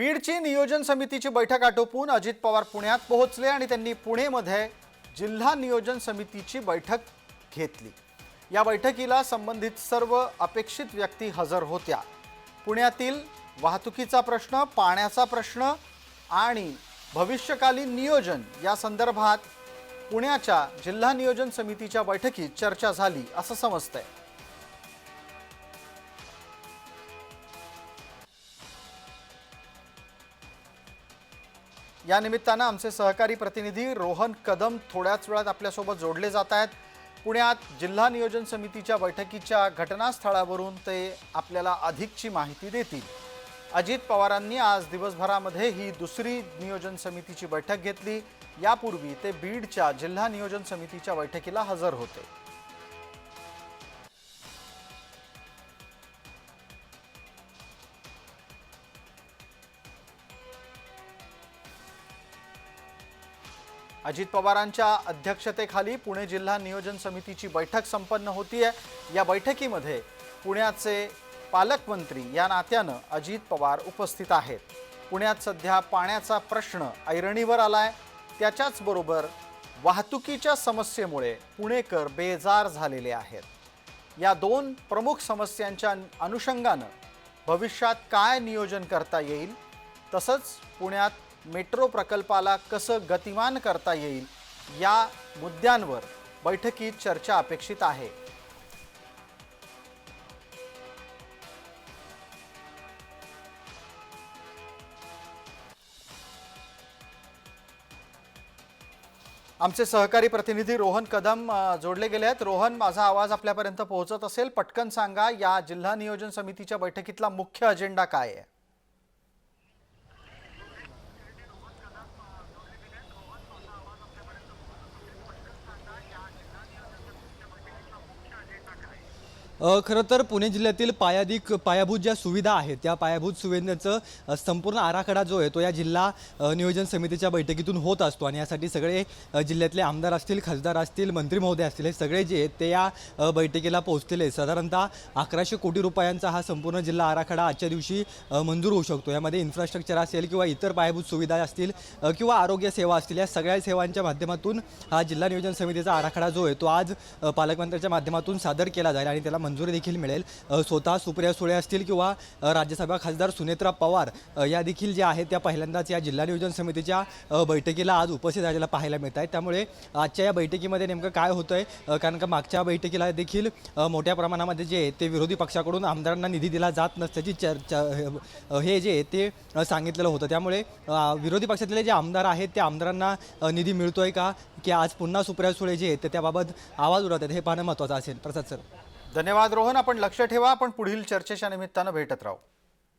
बीडची नियोजन समितीची बैठक आटोपून अजित पवार पुण्यात पोहोचले आणि त्यांनी पुणेमध्ये जिल्हा नियोजन समितीची बैठक घेतली. या बैठकीला संबंधित सर्व अपेक्षित व्यक्ती हजर होत्या. पुण्यातील वाहतुकीचा प्रश्न पाण्याचा प्रश्न आणि भविष्यकालीन नियोजन या संदर्भात पुण्याच्या जिल्हा नियोजन समितीच्या बैठकीत चर्चा झाली असं समजतंय. या निमित्तानं आमचे सहकारी प्रतिनिधी रोहन कदम थोड्याच वेळात आपल्यासोबत जोडले जात आहेत. पुण्यात जिल्हा नियोजन समितीच्या बैठकीच्या घटनास्थळावरून ते आपल्याला अधिकची माहिती देतील. अजित पवारांनी आज दिवसभरामध्ये ही दुसरी नियोजन समितीची बैठक घेतली. यापूर्वी ते बीडच्या जिल्हा नियोजन समितीच्या बैठकीला हजर होते. अजित पवारांच्या अध्यक्षतेखाली पुणे जिल्हा नियोजन समितीची बैठक संपन्न होतीये. या बैठकीमध्ये पुण्याचे पालकमंत्री या नात्यानं अजित पवार उपस्थित आहेत. पुण्यात सध्या पाण्याचा प्रश्न ऐरणीवर आलाय. आहे त्याच्याचबरोबर वाहतुकीच्या समस्येमुळे पुणेकर बेजार झालेले आहेत. या दोन प्रमुख समस्यांच्या अनुषंगानं भविष्यात काय नियोजन करता येईल? तसंच पुण्यात मेट्रो प्रकल्पाला कसं गतिमान करता येईल या मुद्द्यांवर बैठकीत चर्चा अपेक्षित आहे. आमचे सहकारी प्रतिनिधी रोहन कदम जोडले गेले आहेत. रोहन माझा आवाज आपल्यापर्यंत पोहोचत असेल. पटकन सांगा या जिल्हा नियोजन समितीच्या बैठकीतला मुख्य अजेंडा काय आहे? खरं तर पुणे जिल्ह्यातील पायाधिक पायाभूत ज्या सुविधा आहेत त्या पायाभूत सुविधेचं संपूर्ण आराखडा जो आहे तो या जिल्हा नियोजन समितीच्या बैठकीतून होत असतो. आणि यासाठी सगळे जिल्ह्यातले आमदार असतील खासदार असतील मंत्री महोदय असतील हे सगळे जे आहेत ते या बैठकीला पोहोचलेले साधारणतः अकराशे कोटी रुपयांचा हा संपूर्ण जिल्हा आराखडा आजच्या दिवशी मंजूर होऊ शकतो. यामध्ये इन्फ्रास्ट्रक्चर असेल किंवा इतर पायाभूत सुविधा असतील किंवा आरोग्य सेवा असतील या सगळ्या सेवांच्या माध्यमातून हा जिल्हा नियोजन समितीचा आराखडा जो आहे तो आज पालकमंत्र्यांच्या माध्यमातून सादर केला जाईल आणि त्याला मंजुरी देखील मिळेल. स्वतः सुप्रिया सुळे असतील किंवा राज्यसभा खासदार सुनेत्रा पवार या देखील ज्या आहेत त्या पहिल्यांदाच या जिल्हा नियोजन समितीच्या बैठकीला आज उपस्थित राहिलेला पाहायला मिळत आहेत. त्यामुळे आजच्या या बैठकीमध्ये नेमकं काय होतं आहे कारण का मागच्या बैठकीला देखील मोठ्या प्रमाणामध्ये जे आहे ते विरोधी पक्षाकडून आमदारांना निधी दिला जात नसल्याची चर्चा हे जे ते सांगितलेलं होतं. त्यामुळे विरोधी पक्षातले जे आमदार आहेत त्या आमदारांना निधी मिळतोय का? की आज पुन्हा सुप्रिया सुळे जे आहेत ते त्याबाबत आवाज उडवत आहेत हे पाहणं महत्त्वाचं असेल. प्रसाद सर. धन्यवाद रोहन आपण लक्ष ठेवा आपण पुढील चर्चेच्या निमित्तानं भेटत राहू.